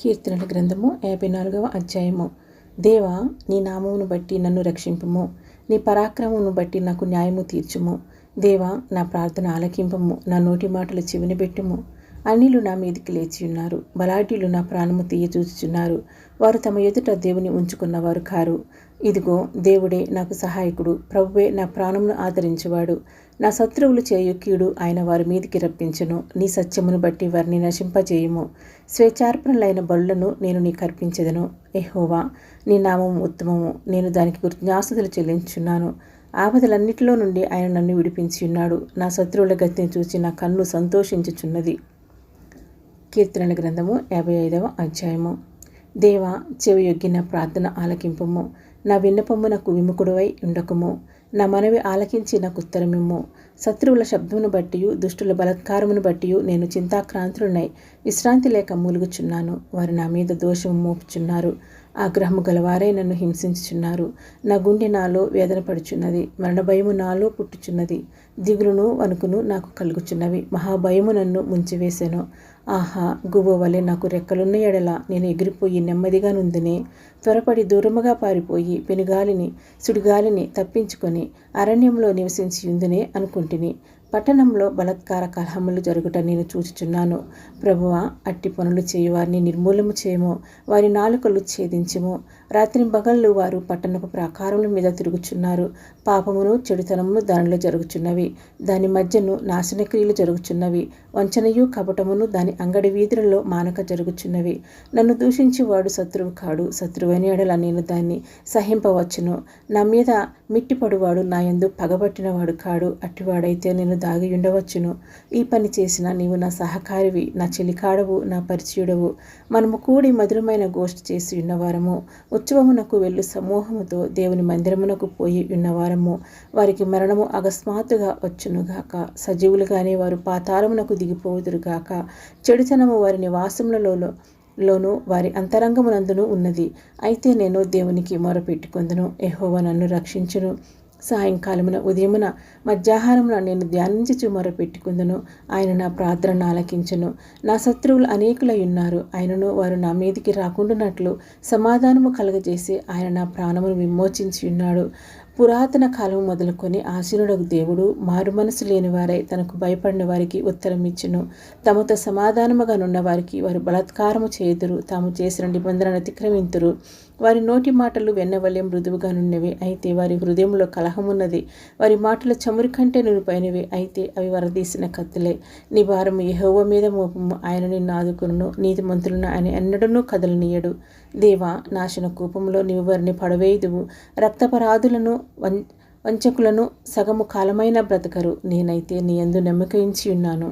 కీర్తనల గ్రంథము యాభై నాలుగవ అధ్యాయము. దేవా నీ నామమును బట్టి నన్ను రక్షింపుము. నీ పరాక్రమమును బట్టి నాకు న్యాయము తీర్చుము. దేవా నా ప్రార్థన ఆలకింపము. నా నోటి మాటలు చివనిబెట్టుము. పెట్టుము అన్నిలు నా మీదికి లేచి ఉన్నారు. బలాఢ్యులు నా ప్రాణము తీయ చూచుచున్నారు వారు తమ ఎదుట దేవుని ఉంచుకున్నవారు కారు. ఇదిగో దేవుడే నాకు సహాయకుడు. ప్రభువే నా ప్రాణమును ఆదరించువాడు. నా శత్రువులు చేయు కీడు ఆయన వారి మీదికి రప్పించును. నీ సత్యమును బట్టి వారిని నశింపజేయము. స్వేచ్ఛార్పణలైన బలులను నేను నీకు అర్పించదను. ఎహోవా నీ నామం ఉత్తమము. నేను దానికి కృతజ్ఞాస్తులు చెల్లించున్నాను ఆపదలన్నిటిలో నుండి ఆయన నన్ను విడిపించి ఉన్నాడు. నా శత్రువుల గతిని చూసి నా కన్ను సంతోషించుచున్నది. కీర్తనల గ్రంథము యాభై ఐదవ అధ్యాయము. దేవ చెవియొగ్గిన ప్రార్థన ఆలకింపము. నా విన్నపమునకు విముకుడువై ఉండకము. నా మనవి ఆలకించి నాకు ఉత్తరమిమ్ము. శత్రువుల శబ్దమును బట్టి దుష్టుల బలత్కారమును బట్టి నేను చింతాక్రాంతులునై విశ్రాంతి లేక మూలుగుచున్నాను. వారు నా మీద దోషము మోపుచున్నారు. ఆగ్రహము గలవారే నన్ను హింసించుచున్నారు. నా గుండె నాలో వేదన పడుచున్నది. మరణ భయము నాలో పుట్టుచున్నది. దిగులును వణుకును నాకు కలుగుచున్నవి. మహాభయము నన్ను ముంచివేశాను ఆహా గువ్వ వలె నాకు రెక్కలున్న ఎడల నేను ఎగిరిపోయి నెమ్మదిగా నుందినే. త్వరపడి దూరముగా పారిపోయి పెనుగాలిని సుడిగాలిని తప్పించుకొని అరణ్యంలో నివసించి ఉందినే అనుకుంటుని పట్టణంలో బలత్కార కలహములు జరుగుట నేను చూచుచున్నాను. ప్రభువ అట్టి పనులు చేయువారిని నిర్మూలము చేయము వారి నాలుకలు ఛేదించము. రాత్రి పగళ్ళు వారు పట్టణపు ప్రాకారముల మీద తిరుగుచున్నారు. పాపమును చెడుతనమును దానిలో జరుగుచున్నవి. దాని మధ్యను నాశనక్రియలు జరుగుచున్నవి. వంచనయు కపటమును దాని అంగడి వీధులలో మానక జరుగుచున్నవి. నన్ను దూషించి వాడు శత్రువు కాడు. శత్రువైన ఎడల నేను దాన్ని సహింపవచ్చును. నా మీద మిట్టిపడువాడు నా ఎందు పగబట్టినవాడు కాడు. అట్టివాడైతే నేను దాగి ఉండవచ్చును. ఈ పని చేసిన నీవు నా సహకారివి నా చెలికాడవు నా పరిచయుడవు. మనము కూడి మధురమైన గోష్ఠి చేసి ఉన్నవారము. ఉత్సవమునకు వెళ్ళు సమూహముతో దేవుని మందిరమునకు పోయి ఉన్నవారము. వారికి మరణము అకస్మాత్తుగా వచ్చునుగాక సజీవులుగానే వారు పాతాళమునకు దిగిపోదురుగాక చెడుతనము వారి నివాసములలో లోను వారి అంతరంగమునందును ఉన్నది. అయితే నేను దేవునికి మొరపెట్టుకుందును. ఎహోవ నన్ను రక్షించును. సాయంకాలమున ఉదయమున మధ్యాహారమున నేను ధ్యానించి మొరపెట్టుకుందును ఆయన నా ప్రార్థనను ఆలకించును. నా శత్రువులు అనేకులై ఉన్నారు. ఆయనను వారు నా మీదికి రాకుండానట్లు సమాధానము కలగజేసి ఆయన నా ప్రాణమును విమోచించి ఉన్నాడు. పురాతన కాలం మొదలుకొని ఆశీనుడకు దేవుడు మారు మనసు లేని వారై తనకు భయపడిన వారికి ఉత్తరం ఇచ్చును. తమతో సమాధానముగానున్న వారికి వారు బలాత్కారము చేయుదురు. తాము చేసిన నిబంధనను అతిక్రమింతురు. వారి నోటి మాటలు వెన్నవలెం మృదువుగా నున్నవి అయితే వారి హృదయంలో కలహమున్నది. వారి మాటలు చమురి కంటే నునుపైనవి అయితే అవి వరదీసిన కత్తులే. నీ భారం యహోవ మీద మోపము. ఆయన నిన్ను ఆదుకును నీతి మంత్రులను ఆయన ఎన్నడనూ కదలనీయడు. దేవా నాశన కూపంలో నీవు వారిని పడవేయుదువు. రక్తపరాధులను వంచకులను సగము కాలమైన బ్రతకరు. నేనైతే నీ ఎందు నమ్మకించి ఉన్నాను.